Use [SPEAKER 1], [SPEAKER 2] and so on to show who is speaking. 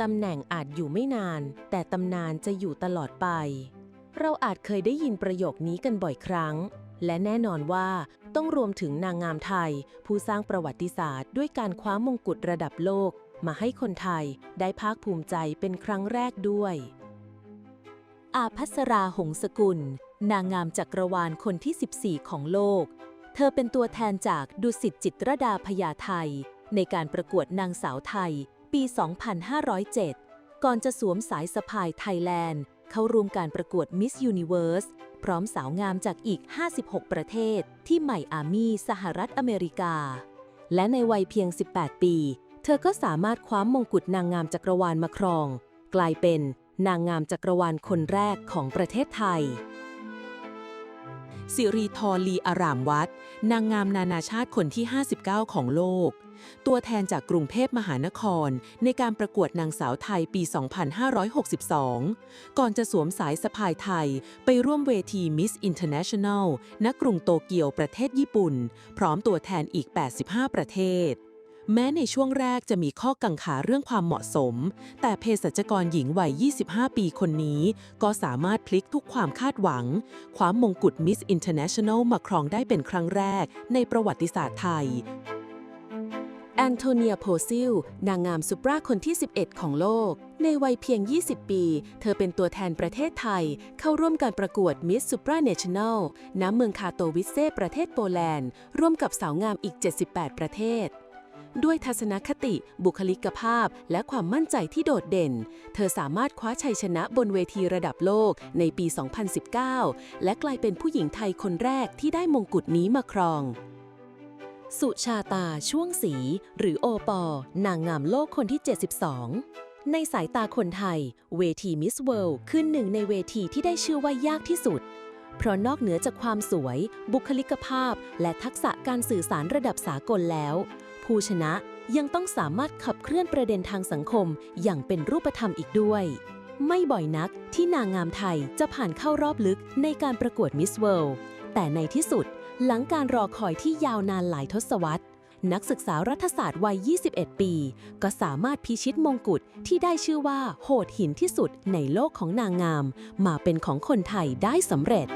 [SPEAKER 1] ตำแหน่งอาจอยู่ไม่นาน แต่ตำนานจะอยู่ตลอดไป เราอาจเคยได้ยินประโยคนี้กันบ่อยครั้ง และแน่นอนว่าต้องรวมถึงนางงามไทย ผู้สร้างประวัติศาสตร์ ด้วยการคว้ามงกุฎระดับโลก มาให้คนไทยได้ภาคภูมิใจเป็นครั้งแรกด้วย
[SPEAKER 2] อาภัสราหงสกุล นางงามจักรวาลคนที่ 14 ของโลก เธอเป็นตัวแทนจากดุสิตจิตรดาพญาไทยในการประกวดนางสาวไทย ปี 2507 ก่อนจะสวมสายสะพายไทยแลนด์ เข้าร่วมการประกวด Miss Universe พร้อมสาวงามจากอีก 56 ประเทศ ที่ไมอามีสหรัฐอเมริกา และในวัยเพียง 18 ปี เธอก็สามารถคว้ามมงกุฎนางงามจักรวาลมาครอง กลายเป็นนางงามจักรวาลคนแรกของประเทศไทย
[SPEAKER 3] สิริธรลีอารามวัด นางงามนานาชาติคนที่ 59 ของโลก ตัวแทนจากกรุงเทพมหานคร ในการประกวดนางสาวไทยปี 2562 ก่อนจะสวมสายสะพายไทยไปร่วมเวที Miss International ณกรุงโตเกียวประเทศญี่ปุ่น พร้อมตัวแทนอีก 85 ประเทศ แม้ในช่วงแรกจะมีข้อกังขาเรื่องความเหมาะสม แต่เภสัชกรหญิงวัย 25 ปีคนนี้ ก็สามารถพลิกทุกความคาดหวัง คว้ามงกุฎ Miss International มาครองได้เป็นครั้งแรกในประวัติศาสตร์ไทย
[SPEAKER 1] แอนโทเนียโพซิล นางงามซูปราคนที่ 11 ของโลก ในวัยเพียง 20 ปี เธอเป็นตัวแทนประเทศไทย เข้าร่วมการประกวด Miss Supra National ณเมืองคาโตวิเซประเทศโปแลนด์ ร่วมกับสาวงามอีก 78 ประเทศ ด้วยทัศนคติ บุคลิกภาพ และความมั่นใจที่โดดเด่น เธอสามารถคว้าชัยชนะบนเวทีระดับโลกในปี 2019 และกลายเป็นผู้หญิงไทยคนแรกที่ได้มงกุฎนี้มาครอง สุชาตาช่วงสี หรือโอปอนางงามโลกคนที่ 72ในสายตาคนไทย เวทีมิสเวิลด์คือหนึ่งในเวทีที่ได้ชื่อว่ายากที่สุด เพราะนอกเหนือจากความสวย บุคลิกภาพ และทักษะการสื่อสารระดับสากลแล้ว ผู้ชนะยังต้องสามารถขับเคลื่อนประเด็นทางสังคมอย่างเป็นรูปธรรมอีกด้วย ไม่บ่อยนักที่นางงามไทยจะผ่านเข้ารอบลึกในการประกวดมิสเวิลด์แต่ในที่สุด หลังการรอคอยที่ยาวนานหลายทศวรรษ นักศึกษารัฐศาสตร์วัย 21 ปี ก็สามารถพิชิตมงกุฎที่ได้ชื่อว่าโหดหินที่สุดในโลกของนางงาม มาเป็นของคนไทยได้สำเร็จ